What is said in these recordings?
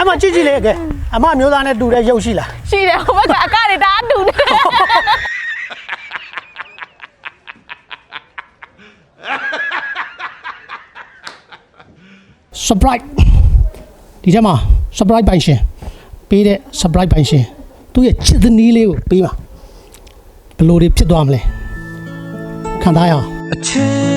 အမကြည့်ကြည့်လေကဲအမမျိုးသားနဲ့တူတဲ့ရုပ်ရှိလားရှိတယ်ဟိုဘက်ကအကတွေဒါအတူနေ surprise ဒီထဲမှာ surprise ပိုင်ရှင်ပေးတဲ့ surprise ပိုင်ရှင်သူ့ရဲ့ချစ်သမီးလေးကိုပေးပါဘယ်လိုတွေဖြစ်သွားမလဲခံစားရအောင်အချစ်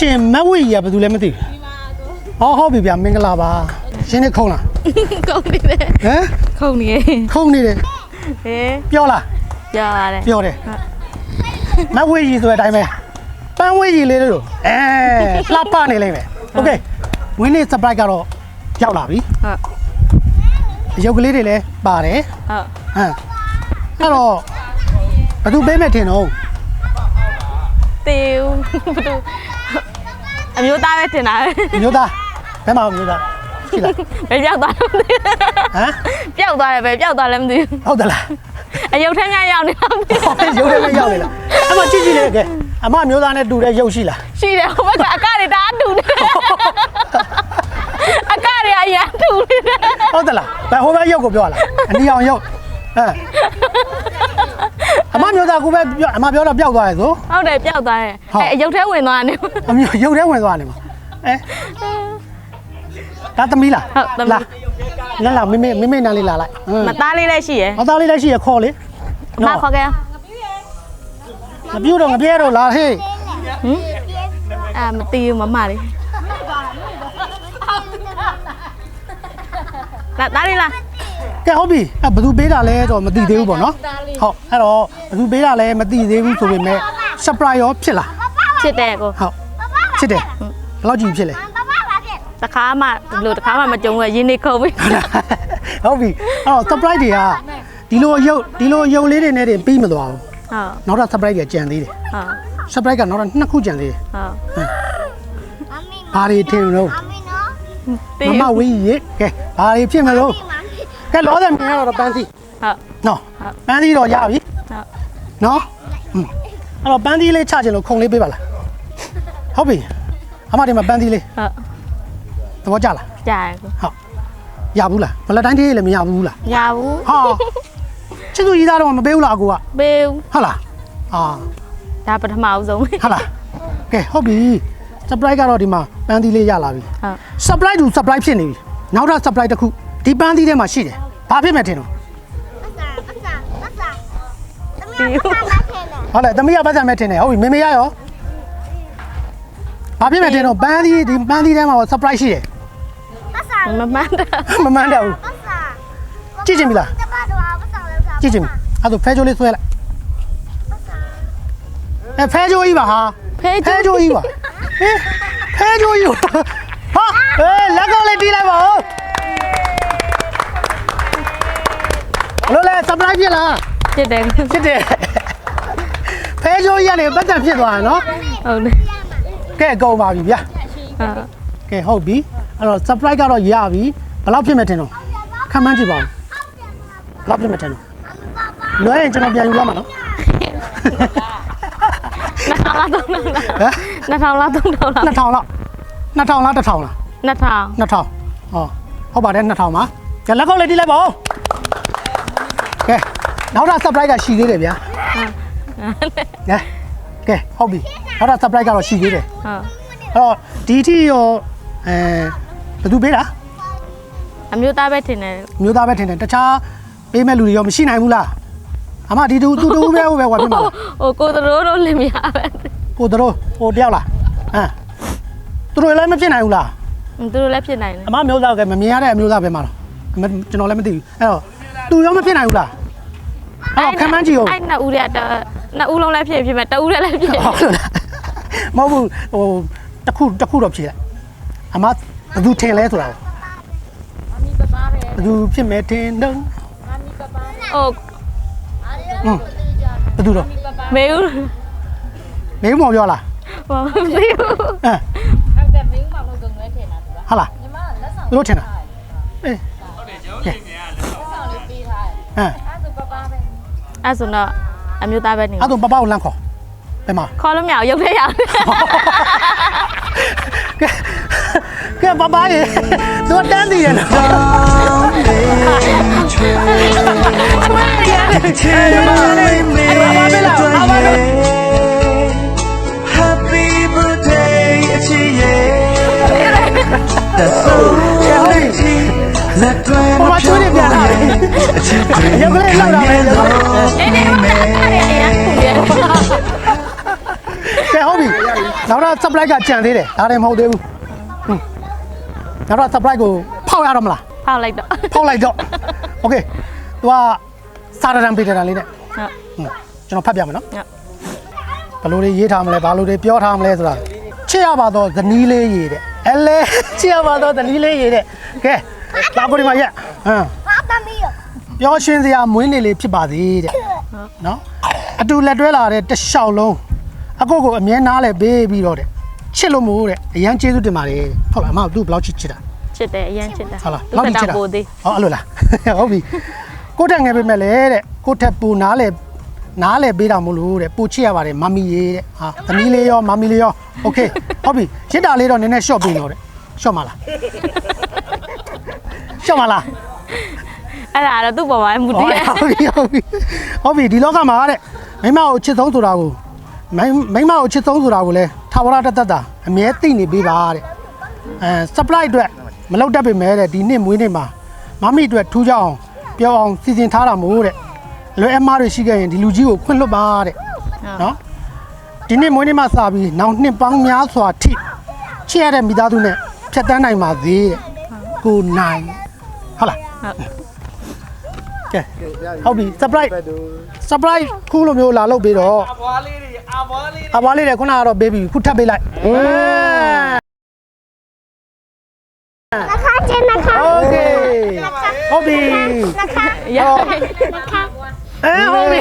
ရှင်မက်ဝေကြီးကဘယ်သူလဲမသိဘူးဟောဟုတ်ပြီဗျာမင်္ဂလာပါရှင်းနေခုံးလား ခုန်နေတယ် ဟမ် ခုန်နေ ခုံးနေတယ် ဟဲ့ ပြောလား ကြားရတယ် ပြောတယ်မက်ဝေကြီးဆိုတဲ့အတိုင်းပဲပန်းဝေကြီးလေးတို့အဲလှပနေလိမ့်မယ်โอเคဝင်းနေ့ surprise ကတော့ရောက်လာပြီ ဟုတ် အရုပ်ကလေးတွေလည်းပါတယ် ဟုတ် ဟမ်အဲ့တော့ဘယ်သူပေးမဲ့ထင်တော့ တေဦးဘသူ အမျိုးသားပဲတင်တာပဲမျိုးသားဘယ်မှာမျိုးသားရှိလားဘယ်ပြောက်သွားလဲမသိဘူးဟမ်ပျောက်သွားတယ်ပဲပျောက်သွားလည်းမသိဘူးဟုတ်တယ်လားအယုတ်ထဲများရောက်နေတာမသိဘူးရုပ်ထဲမှာရောက်နေလားအမကြည့်ကြည့်လေကဲအမမျိုးသားနဲ့တူတဲ့ရုပ်ရှိလားရှိတယ်ဟိုဘက်ကအကတွေဒါအတူနေအကတွေအရန်တူနေတယ်ဟုတ်တယ်လားဘယ်ဟိုဘက်ရုပ်ကိုပြောရလားအနီအောင်ရုပ်ဟမ် အမမျိုးသားကိုပဲပြောအမပြောတော့ပျောက်သွားရဲ့ဆို ဟုတ်တယ်ပျောက်သွားတယ်ဟုတ် အဲအယုတ်ထဲဝင်သွားတယ် အမျိုးရုပ်ထဲဝင်သွားနေမှာအဲဒါသမီးလားဟုတ်သမီး လာလာမမေမမေနားလေးလာလိုက်ဟမ်မသားလေးလည်းရှိရယ်အသားလေးလည်းရှိရခေါ်လေအမခေါ်ခဲ့မပြူတော့ငပြဲတော့လာဟေးအာမတီးဘူးမမလေးလာသားလေးလား ကဲဟုတ်ပြီအဲဘယ်သူပေးတာလဲတော့မသိသေးဘူးပေါ့နော်ဟုတ်အဲ့တော့ဘယ်သူပေးတာလဲမသိသေးဘူးဆိုပေမဲ့ surprise ရောဖြစ်လားဖြစ်တယ်ကိုဟုတ်ဖြစ်တယ်ဘယ်လောက်ကြည့်ဖြစ်လဲတခါမှဒီလိုတခါမှမကြုံဘူးရင်းနေခုံပြီဟုတ်ပြီအဲ့တော့ surprise တွေကဒီလိုရုပ်ဒီလိုရုပ်လေးတွေနဲ့တင်ပြီးမသွားဘူးဟုတ်နောက်တော့ surprise တွေကြံသေးတယ်ဟုတ် surprise ကနောက်တော့နှစ်ခုကြံသေးတယ်ဟုတ်ဘာတွေထင်လို့တီးမမဝေးရေကဲဘာတွေဖြစ်မလို့ ကဲလောတယ်မြင်ရတော့ပန်းစီဟုတ်နော်ပန်းစီတော့ရပြီဟုတ်နော်อืมအဲ့တော့ပန်းသီးလေးချခြင်းလို့ခုံလေးပေးပါလားဟုတ်ပြီအမဒီမှာပန်းသီးလေးဟုတ်သဘောကျလားကြားရကိုဟုတ်ရဘူးလားဘလက်တိုင်းသေးလည်းမရဘူးလားရဘူးဟာချစ်သူကြီးသားတော့မပေးဘူးလားအကူကဘေးဟုတ်လားအာဒါပထမအောင်ဆုံးဟုတ်ဟုတ်လားကဲဟုတ်ပြီ surprise ကတော့ဒီမှာပန်းသီးလေးရလာပြီ surprise တူ surprise ဖြစ်နေပြီနောက်ထပ် surprise တစ်ခု ဒီပန်းသီးထဲမှာရှိတယ်ဘာဖြစ်မဲ့ထင်တော့ဟုတ်တယ်သမီးကပတ်စံမဲ့ထင်တယ်ဟုတ်ပြီမေမေရရောဘာဖြစ်မဲ့ထင်တော့ပန်းသီးဒီပန်းသီးထဲမှာ surprise ရှိတယ်မမှန်တာမမှန်တော့ဘူးကြည့်ချင်ပြီလားကြည့်ချင်ပြီအဲ့ဒါဖဲချိုးလေးဆွဲလိုက်အဲဖဲချိုးကြီးပါဟာဖေးဖဲကျိုးချိုးကြီးပါဟေးဖဲချိုးကြီးပါဟာအေးလက်ကောက်လေးတီးလိုက်ပါဦး လို့လဲ surprise ဖြစ်လားဖြစ်တယ်ဟုတ်ဖြစ်တယ်ဖဲချိုးကြီးကနေပတ်သက်ဖြစ်သွားတယ်နော်တယ်ကဲအကုန်ပါပြီဗျာဟုတ်ကဲဟုတ်ပြီအဲ့တော့ surprise ကတော့ရပြီဘယ်လောက်ဖြစ်မဲ့ထင်တော့ခံမှန်းကြည့်ပါဦးဘယ်လောက်ဖြစ်မဲ့ထင်တော့လွှဲရင်ကျွန်တော်ပြန်ယူလာမှာနော်နှစ်ထောင်လားသုံးထောင်လားဟမ်နှစ်ထောင်လားသုံးထောင်လား2000လား2000လားနှစ်ထောင်2000ဟောဟုတ်ပါတယ်2000ပါကဲလက်ကောက်လေးတီးလိုက်ပါဦး ကဲနောက်တော့ surprise ကရှိသေးတယ်ဗျာကဲကဲဟုတ်ပြီနောက်တော့ surprise ကတော့ရှိသေးတယ်ဟုတ်အဲ့တော့ဒီအထိရောအဲဘယ်သူပေးတာအမျိုးသားပဲထင်တယ်မျိုးသားပဲထင်တယ်တခြားပေးမဲ့လူတွေရောမရှိနိုင်ဘူးလားအမဒီတူတူတူပဲဟိုပဲဝယ်ပြမှာလားဟိုကိုသရိုးတို့လည်းမရပဲကိုတို့ဟိုတယောက်လားဟမ်သူတို့လည်းမဖြစ်နိုင်ဘူးလားသူတို့လည်းဖြစ်နိုင်တယ်အမမျိုးသားကမမြင်ရတဲ့အမျိုးသားပဲမှာတော့အမကျွန်တော်လည်းမသိဘူးအဲ့တော့ သူရောမဖြစ်နိုင်ဘူးလားအဲ့တော့ခံမှန်းကြည့်ဦးအဲ့နှစ်ဦးတည်းတနှစ်ဦးလုံးလည်းဖြစ်ဖြစ်မဲ့တဦးတည်းလည်းဖြစ်ဟုတ်လားမဟုတ်ဘူးဟိုတစ်ခုတစ်ခုတော့ဖြေလိုက်အမဘယ်သူထင်လဲဆိုတာကိုဘယ်သူဖြစ်မဲ့ထင်တော့ဟိုဟွန်းဘယ်သူတော့မေဦးမင်းမော်ပြောလားဟိုမသိဘူးဟမ်ဟုတ်တယ်မင်းမော်လို့ကုန်ွဲထင်တာသူကဟာလားညီမလက်ဆောင်သူတို့ထင်တာအေးဟုတ်တယ်ကျောင်းရှင်ကလက်ဆောင်လေးပေး ဟမ်အဲ့ဆိုတော့အမျိုးသားပဲနေအဲ့တော့ပပကိုလမ်းခေါ်ဘယ်မှာခေါ်လို့မရအောင်ရုပ်ထဲရအောင်ကဲကဲပပရေသူတန်းတည်ရနော်တောင်းနေချွေချေမ လေးမေတွေ့ Happy birthday အချစ်ရဲ့တဆုံလက်တွဲမပြောင်းရဲ့အချစ်တွေရုပ်ကလေးလောက်တာပဲရုပ်ကလေးအေးဒီမှာအဲ့ဒါအဲ့ဒါအဲ့ဒါကဲဟုတ်ပြီနောက်တော့ surprise ကကြံသေးတယ်ဒါလည်းမဟုတ်သေးဘူးဟွန်းနောက်တော့ surprise ကိုဖောက်ရတော့မလားဖောက်လိုက်တော့ဖောက်လိုက်တော့ okay သူကစာရတံပေတံလေးနဲ့ဟုတ်ဟွန်းကျွန်တော်ဖတ်ပြမယ်နော်ဟုတ်ဘယ်လိုတွေရေးထားမလဲဘာလို့တွေပြောထားမလဲဆိုတာချစ်ရပါတော့ဇနီးလေးရေးတဲ့အဲလဲချစ်ရပါတော့ဇနီးလေးရေးတဲ့ကဲ လာကိုဒီမှာရက်ဟမ်ပျော်ရွှင်စရာမွေးနေ့လေးဖြစ်ပါသေးတဲ့နော်အတူလက်တွဲလာတဲ့တစ်လျှောက်လုံးအကိုကိုအမြဲနားလဲပေးပြီးတော့တဲ့ချစ်လို့မို့တဲ့အရန်ကျေးဇူးတင်ပါတယ်တဲ့ဟုတ်လားအမသူ့ဘယ်လောက်ချစ်ချစ်တာ ချစ်တယ်အရင်ချစ်တယ် ဟုတ်လား ဘယ်လောက်ချစ်တာပိုသေး ဟောအဲ့လိုလား ဟုတ်ပြီကိုတက်ငယ်ပေးမဲ့လေတဲ့ကိုထက်ပူနားလေနားလေပေးတာမို့လို့တဲ့ပူချစ်ရပါတယ်မမီရေးတဲ့ဟာသမီးလေးရောမမီလေးရောโอเคဟုတ်ပြီရစ်တာလေးတော့နည်းနည်းရှော့ပေးတော့တဲ့ရှော့မလား ရှော့မလားအဲ့ဒါတော့သူ့ပေါ်မှာမူတဟုတ်ည်ရပြီဟုတ်ပြီဟုတ်ပြီဒီလောကမှာတဲ့မိမကိုချစ်ဆုံးဆိုတာကိုမိမိမကိုချစ်ဆုံးဆိုတာကိုလဲထာဝရတသက်တာအမြဲသိနေပေးပါတဲ့အဲ supply အတွက်မလောက်တတ်ပေမဲ့တဲ့ဒီနှစ်မွေးနေ့မှာမမီအတွက်ထူးခြားအောင်ပြောအောင်စီစဉ်ထားတာမို့တဲ့အလွယ်အမှားတွေရှိခဲ့ရင်ဒီလူကြီးကိုခွင့်လွတ်ပါတဲ့နော်ဒီနှစ်မွေးနေ့မှာစပြီးနောက်နှစ်ပေါင်းများစွာထိချစ်ရတဲ့မိသားစုနဲ့ဖြတ်တန်းနိုင်ပါသေးတဲ့ကိုနိုင် ဟုတ်လား ဟုတ် ကဲဟုတ်ပြီ surprise surprise ခုလိုမျိုးလာလုပ်ပြီးတော့ အဘွားလေးတွေအဘွားလေးတွေ အဘွားလေးတွေခုနကတော့ပေးပြီခုထပ်ပေးလိုက်ဟမ် นะคะเจนนะคะ โอเคဟုတ်ပြီ นะคะ ရ นะคะ အဲဟုတ်ပြီ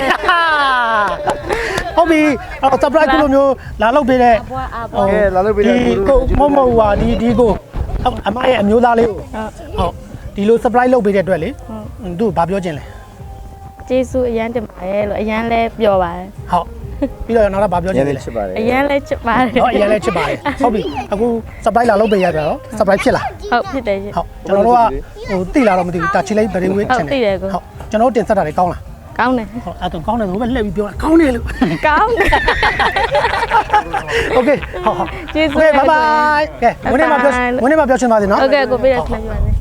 ဟုတ်ပြီအဲ့တော့ surprise ခုလိုမျိုးလာလုပ်ပေးတဲ့ ဘွားအဘွား ဟုတ် ကဲလာလို့ပေးတဲ့ ဒီကိုမမဟုတ်ပါဒီဒီကိုဟုတ်အမရဲ့အမျိုးသားလေးကိုဟုတ် ဒီလို supply လုပ်ပေးတဲ့အတွက်လေသူ့ဘာပြောချင်လဲကျေးဇူးအရန်တင်ပါတယ်လို့အရန်လဲပြောပါတယ်ဟုတ်ပြီးတော့နောက်တော့ဗာပြောချင်တယ်လေအရန်လဲချစ်ပါတယ်ဟောအရန်လဲချစ်ပါတယ်ဟုတ်ပြီအခု surprise လာလုပ်ပေးရကြတော့ surprise ဖြစ်လာဟုတ်ဖြစ်တယ်ရှင်ဟုတ်ကျွန်တော်တို့ကဟိုတိလာတော့မသိဘူးဒါချစ်လိုက် very way ချင်တယ်ဟုတ်တိတယ်ကိုဟုတ်ကျွန်တော်တို့တင်ဆက်တာတွေကောင်းလားကောင်းတယ်ဟုတ်အဲ့တော့ကောင်းတယ်ဘုပဲလှည့်ပြီးပြောတာကောင်းတယ်လို့ကောင်းတယ် Okay ဟုတ်ဟုတ်ကျေးဇူး Okay bye bye ကဲဝင်နေမှာပြောဝင်နေမှာပြောချင်ပါသေးနော် Okay ကိုပြည့်ရချင်ပါသေး